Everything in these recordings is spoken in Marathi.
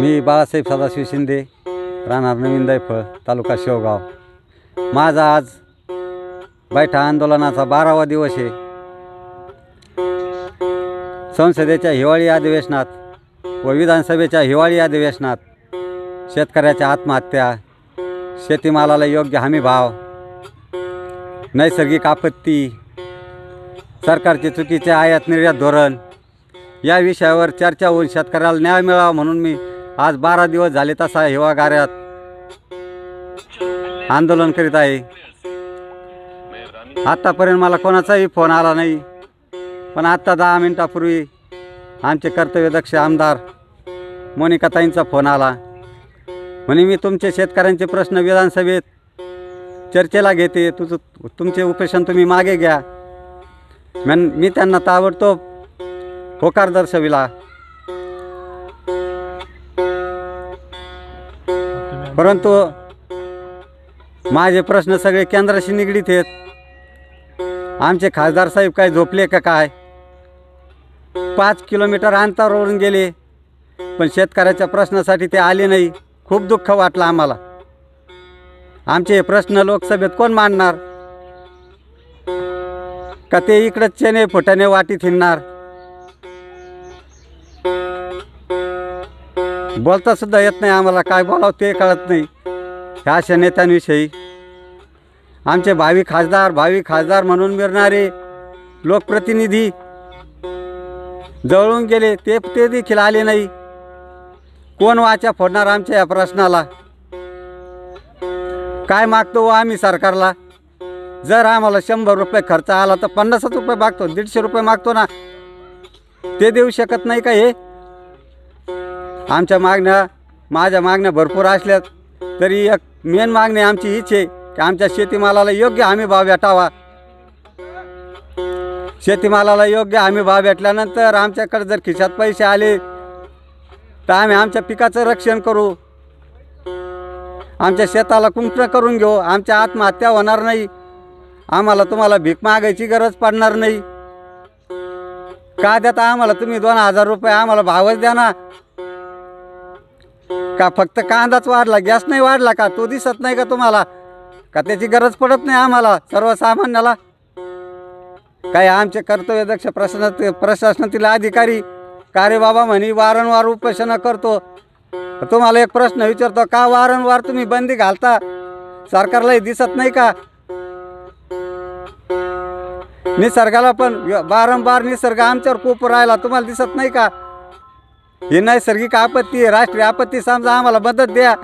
मी बाळासाहेब सदाशिव शिंदे राहणार नवीन दैफळ तालुका शेवगाव. माझा आज बैठा आंदोलनाचा बारावा दिवस आहे. संसदेच्या हिवाळी अधिवेशनात व विधानसभेच्या हिवाळी अधिवेशनात शेतकऱ्याच्या आत्महत्या शेतीमालाला योग्य हमी भाव नैसर्गिक आपत्ती सरकारचे चुकीचे आयात निर्यात धोरण या विषयावर चर्चा होऊन शेतकऱ्याला न्याय मिळावा म्हणून मी आज बारा दिवस झाले तसा हिवागाऱ्यात आंदोलन करीत आहे. आत्तापर्यंत मला कोणाचाही फोन आला नाही. पण आत्ता दहा मिनटापूर्वी आमचे कर्तव्यदक्ष आमदार मोनिकाताईंचा फोन आला. म्हणे मी तुमचे शेतकऱ्यांचे प्रश्न विधानसभेत चर्चेला घेते. तुझं तुमचे उपेशन तुम्ही मागे घ्या. मन मी त्यांना ताबडतोब होकार दर्शविला. परंतु माझे प्रश्न सगळे केंद्राशी निगडीत आहेत. आमचे खासदार साहेब काय झोपले का काय? पाच किलोमीटर अंतरावरून गेले पण शेतकऱ्याच्या प्रश्नासाठी ते आले नाही. खूप दुःख वाटलं आम्हाला. आमचे हे प्रश्न लोकसभेत कोण मांडणार? का ते इकडं चेने फुटाने वाटी थिनणार बोलता सुद्धा येत नाही आम्हाला काय बोलावं ते कळत नाही. ह्या अशा नेत्यांविषयी. आमचे भावी खासदार भावी खासदार म्हणून मिळणारे लोकप्रतिनिधी जवळून गेले ते ते देखील आले नाही. कोण वाचा फोडणार आमच्या या प्रश्नाला? काय मागतो व आम्ही सरकारला? जर आम्हाला शंभर रुपये खर्च आला तर पन्नासच रुपये मागतो दीडशे रुपये मागतो ना? ते देऊ शकत नाही का हे? आमच्या मागण्या माझ्या मागण्या भरपूर असल्यात. तरी एक मेन मागणी आमची हीच आहे की आमच्या शेतीमालाला योग्य हमी भाव भेटावा. शेतीमालाला योग्य हमी भाव भेटल्यानंतर आमच्याकडे जर खिशात पैसे आले तर आम्ही आमच्या पिकाचं रक्षण करू. आमच्या शेताला कुंपण करून घेऊ. आमच्या आत्महत्या होणार नाही. आम्हाला तुम्हाला भीक मागायची गरज पडणार नाही. का देता आम्हाला तुम्ही दोन हजार रुपये आम्हाला भावच द्या ना. का? फक्त कांदाच वाढला गॅस नाही वाढला का? तो दिसत नाही का तुम्हाला? का त्याची गरज पडत नाही आम्हाला सर्वसामान्याला? काय आमचे कर्तव्यदक्ष प्रशासनात प्रशासनातील अधिकारी का रे बाबा म्हणे वारंवार उपोषणं करतो. तुम्हाला एक प्रश्न विचारतो का वारंवार तुम्ही बंदी घालता? सरकारलाही दिसत नाही का? निसर्गाला पण वारंवार निसर्ग आमच्यावर खूप राहिला तुम्हाला दिसत नाही का? ही नैसर्गिक आपत्ती आहे राष्ट्रीय आपत्ती समजा आम्हाला मदत द्या.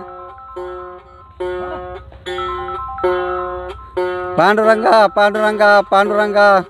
पांडुरंगा पांडुरंगा पांडुरंगा.